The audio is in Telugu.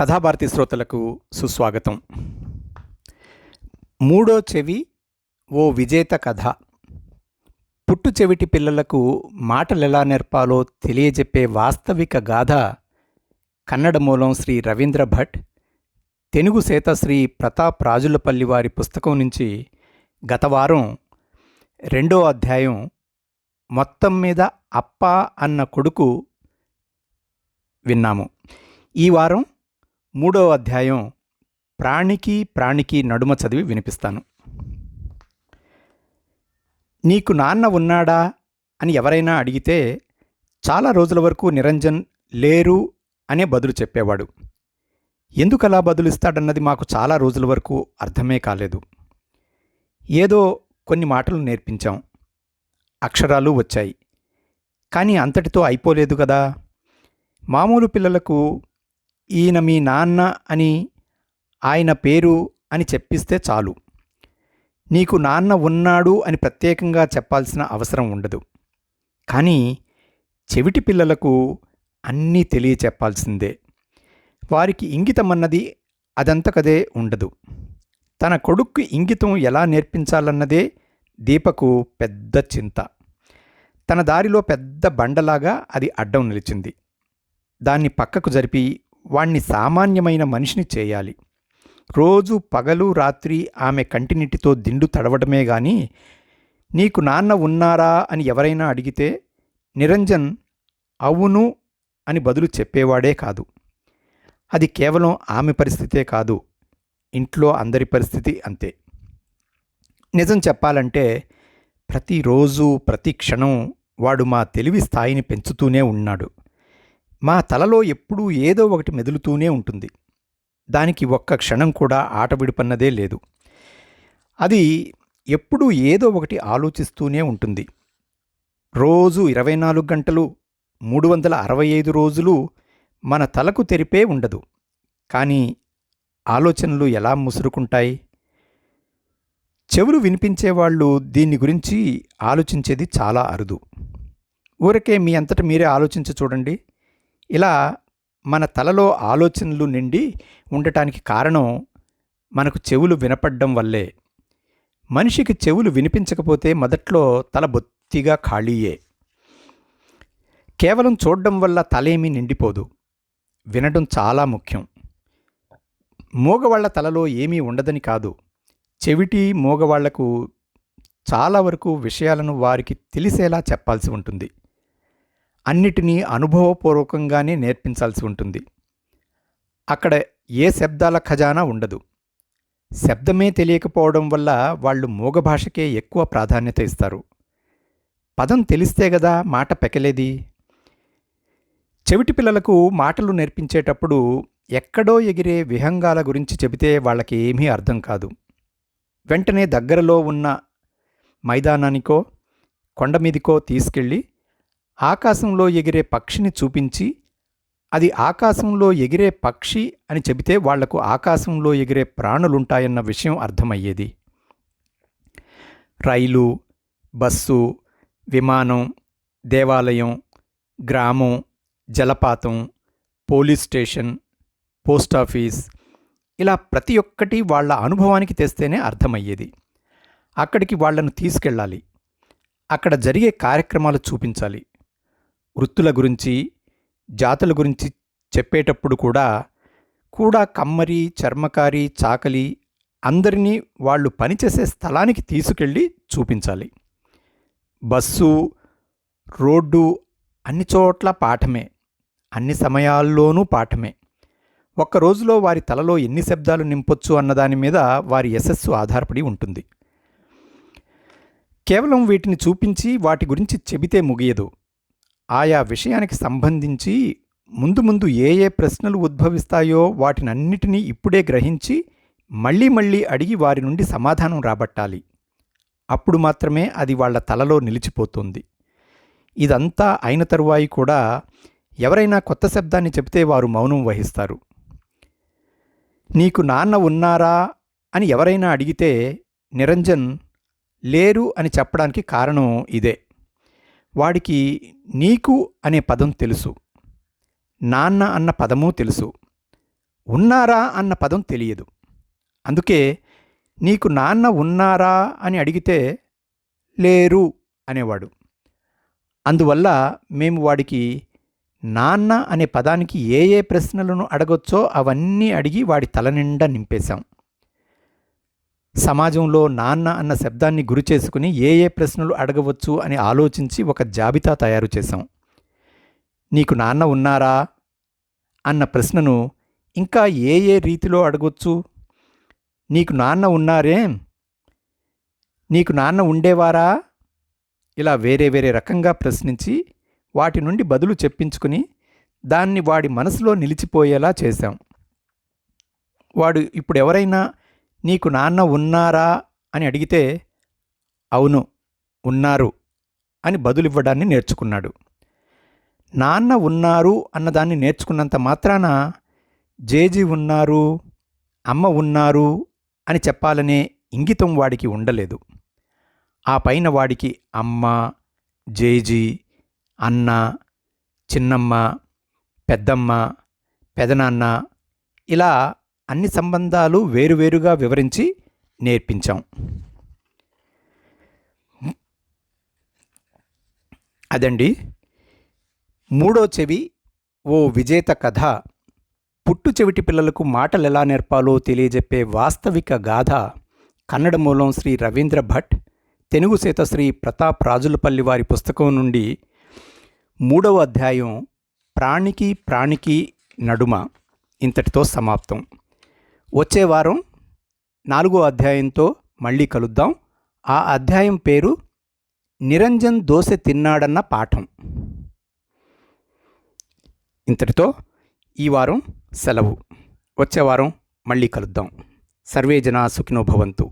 కథాభారతి శ్రోతలకు సుస్వాగతం. మూడో చెవి ఓ విజేత కథ. పుట్టు చెవిటి పిల్లలకు మాటలు ఎలా నేర్పాలో తెలియజెప్పే వాస్తవిక గాథ కన్నడ మూలం శ్రీ రవీంద్ర భట్ తెనుగు సేత శ్రీ ప్రతాప్ రాజులపల్లి వారి పుస్తకం నుంచి గత వారం రెండో అధ్యాయం మొత్తం మీద అప్ప అన్న కొడుకు విన్నాము. ఈ వారం మూడో అధ్యాయం ప్రాణికి ప్రాణికి నడుమ చదివి వినిపిస్తాను. నీకు నాన్న ఉన్నాడా అని ఎవరైనా అడిగితే చాలా రోజుల వరకు నిరంజన్ లేరు అనే బదులు చెప్పేవాడు. ఎందుకలా బదులిస్తాడన్నది మాకు చాలా రోజుల వరకు అర్థమే కాలేదు. ఏదో కొన్ని మాటలు నేర్పించాం. అక్షరాలు వచ్చాయి. కానీ అంతటితో అయిపోలేదు కదా. మామూలు పిల్లలకు ఈయన మీ నాన్న అని ఆయన పేరు అని చెప్పిస్తే చాలు. నీకు నాన్న ఉన్నాడు అని ప్రత్యేకంగా చెప్పాల్సిన అవసరం ఉండదు. కానీ చెవిటి పిల్లలకు అన్నీ తెలియచెప్పాల్సిందే. వారికి ఇంగితమన్నది అదంతకదే ఉండదు. తన కొడుక్కు ఇంగితం ఎలా నేర్పించాలన్నదే దీపకు పెద్ద చింత. తన దారిలో పెద్ద బండలాగా అది అడ్డం నిలిచింది. దాన్ని పక్కకు జరిపి వాణ్ణి సామాన్యమైన మనిషిని చేయాలి. రోజు పగలు రాత్రి ఆమె కంటినిటితో దిండు తడవడమే గాని నీకు నాన్న ఉన్నారా అని ఎవరైనా అడిగితే నిరంజన్ అవును అని బదులు చెప్పేవాడే కాదు. అది కేవలం ఆమె పరిస్థితే కాదు ఇంట్లో అందరి పరిస్థితి అంతే. నిజం చెప్పాలంటే ప్రతిరోజు ప్రతి క్షణం వాడు మా తెలివి స్థాయిని పెంచుతూనే ఉన్నాడు. మా తలలో ఎప్పుడూ ఏదో ఒకటి మెదులుతూనే ఉంటుంది. దానికి ఒక్క క్షణం కూడా ఆట విడిపన్నదే లేదు. అది ఎప్పుడూ ఏదో ఒకటి ఆలోచిస్తూనే ఉంటుంది. రోజు ఇరవై నాలుగు గంటలు మూడు వందల అరవై ఐదు రోజులు మన తలకు తెరిపే ఉండదు. కానీ ఆలోచనలు ఎలా ముసురుకుంటాయి? చెవులు వినిపించేవాళ్ళు దీన్ని గురించి ఆలోచించేది చాలా అరుదు. ఊరకే మీ అంతట మీరే ఆలోచించి చూడండి. ఇలా మన తలలో ఆలోచనలు నిండి ఉండటానికి కారణం మనకు చెవులు వినపడడం వల్లే. మనిషికి చెవులు వినిపించకపోతే మొదట్లో తల బొత్తిగా ఖాళీయే. కేవలం చూడడం వల్ల తలేమీ నిండిపోదు. వినడం చాలా ముఖ్యం. మూగవాళ్ళ తలలో ఏమీ ఉండదని కాదు. చెవిటి మూగవాళ్ళకు చాలా వరకు విషయాలను వారికి తెలిసేలా చెప్పాల్సి ఉంటుంది. అన్నిటినీ అనుభవపూర్వకంగానే నేర్పించాల్సి ఉంటుంది. అక్కడ ఏ శబ్దాల ఖజానా ఉండదు. శబ్దమే తెలియకపోవడం వల్ల వాళ్ళు మూగ భాషకే ఎక్కువ ప్రాధాన్యత ఇస్తారు. పదం తెలిస్తే గదా మాట పెకలేది? చెవిటి పిల్లలకు మాటలు నేర్పించేటప్పుడు ఎక్కడో ఎగిరే విహంగాల గురించి చెబితే వాళ్ళకి ఏమీ అర్థం కాదు. వెంటనే దగ్గరలో ఉన్న మైదానానికో కొండ మీదికో తీసుకెళ్ళి ఆకాశంలో ఎగిరే పక్షిని చూపించి అది ఆకాశంలో ఎగిరే పక్షి అని చెబితే వాళ్ళకు ఆకాశంలో ఎగిరే ప్రాణులుంటాయన్న విషయం అర్థమయ్యేది. రైలు బస్సు విమానం దేవాలయం గ్రామం జలపాతం పోలీస్ స్టేషన్ పోస్టాఫీస్ ఇలా ప్రతి ఒక్కటి వాళ్ళ అనుభవానికి తెస్తేనే అర్థమయ్యేది. అక్కడికి వాళ్ళను తీసుకెళ్ళాలి. అక్కడ జరిగే కార్యక్రమాలు చూపించాలి. వృత్తుల గురించి జాతుల గురించి చెప్పేటప్పుడు కూడా కూడా కమ్మరి చర్మకారి చాకలి అందరినీ వాళ్ళు పనిచేసే స్థలానికి తీసుకెళ్ళి చూపించాలి. బస్సు రోడ్డు అన్ని చోట్ల పాఠమే. అన్ని సమయాల్లోనూ పాఠమే. ఒక్క రోజులో వారి తలలో ఎన్ని శబ్దాలు నింపొచ్చు అన్నదాని మీద వారి యశస్సు ఆధారపడి ఉంటుంది. కేవలం వీటిని చూపించి వాటి గురించి చెబితే ముగియదు. ఆయా విషయానికి సంబంధించి ముందు ముందు ఏ ఏ ప్రశ్నలు ఉద్భవిస్తాయో వాటినన్నిటినీ ఇప్పుడే గ్రహించి మళ్ళీ మళ్ళీ అడిగి వారి నుండి సమాధానం రాబట్టాలి. అప్పుడు మాత్రమే అది వాళ్ళ తలలో నిలిచిపోతుంది. ఇదంతా అయిన తరువాయి కూడా ఎవరైనా కొత్త శబ్దాన్ని చెబితే వారు మౌనం వహిస్తారు. నీకు నాన్న ఉన్నారా అని ఎవరైనా అడిగితే నిరంజన్ లేరు అని చెప్పడానికి కారణం ఇదే. వాడికి నీకు అనే పదం తెలుసు. నాన్న అన్న పదము తెలుసు. ఉన్నారా అన్న పదం తెలియదు. అందుకే నీకు నాన్న ఉన్నారా అని అడిగితే లేరు అనేవాడు. అందువల్ల మేము వాడికి నాన్న అనే పదానికి ఏ ఏ ప్రశ్నలను అడగొచ్చో అవన్నీ అడిగి వాడి తల నిండా నింపేశాం. సమాజంలో నాన్న అన్న శబ్దాన్ని గురి చేసుకుని ఏ ఏ ప్రశ్నలు అడగవచ్చు అని ఆలోచించి ఒక జాబితా తయారు చేశాం. నీకు నాన్న ఉన్నారా? అన్న ప్రశ్నను ఇంకా ఏ ఏ రీతిలో అడగొచ్చు? నీకు నాన్న ఉన్నారేం? నీకు నాన్న ఉండేవారా? ఇలా వేరే వేరే రకంగా ప్రశ్నించి వాటి నుండి బదులు చెప్పించుకుని దాన్ని వాడి మనసులో నిలిచిపోయేలా చేశాం. వాడు ఇప్పుడు ఎవరైనా నీకు నాన్న ఉన్నారా అని అడిగితే అవును ఉన్నారు అని బదులివ్వడాన్ని నేర్చుకున్నాడు. నాన్న ఉన్నారు అన్నదాన్ని నేర్చుకున్నంత మాత్రాన జేజీ ఉన్నారు అమ్మ ఉన్నారు అని చెప్పాలనే ఇంగితం వాడికి ఉండలేదు. ఆ పైన వాడికి అమ్మ జేజీ అన్న చిన్నమ్మ పెద్దమ్మ పెదనాన్న ఇలా అన్ని సంబంధాలు వేరువేరుగా వివరించి నేర్పించాం. అదండి. మూడో చెవి ఓ విజేత కథ. పుట్టు చెవిటి పిల్లలకు మాటలు ఎలా నేర్పాలో తెలియజెప్పే వాస్తవిక గాథ. కన్నడ మూలం శ్రీ రవీంద్ర భట్ తెలుగు సేత శ్రీ ప్రతాప్ రాజులపల్లి వారి పుస్తకం నుండి మూడవ అధ్యాయం ప్రాణికి ప్రాణికి నడుమ. ఇంతటితో సమాప్తం. వచ్చే వారం నాలుగో అధ్యాయంతో మళ్ళీ కలుద్దాం. ఆ అధ్యాయం పేరు నిరంజన్ దోశ తిన్నాడన్న పాఠం. ఇంతటితో ఈ వారం సెలవు. వచ్చే వారం మళ్ళీ కలుద్దాం. సర్వే జనా సుఖినో భవంతు.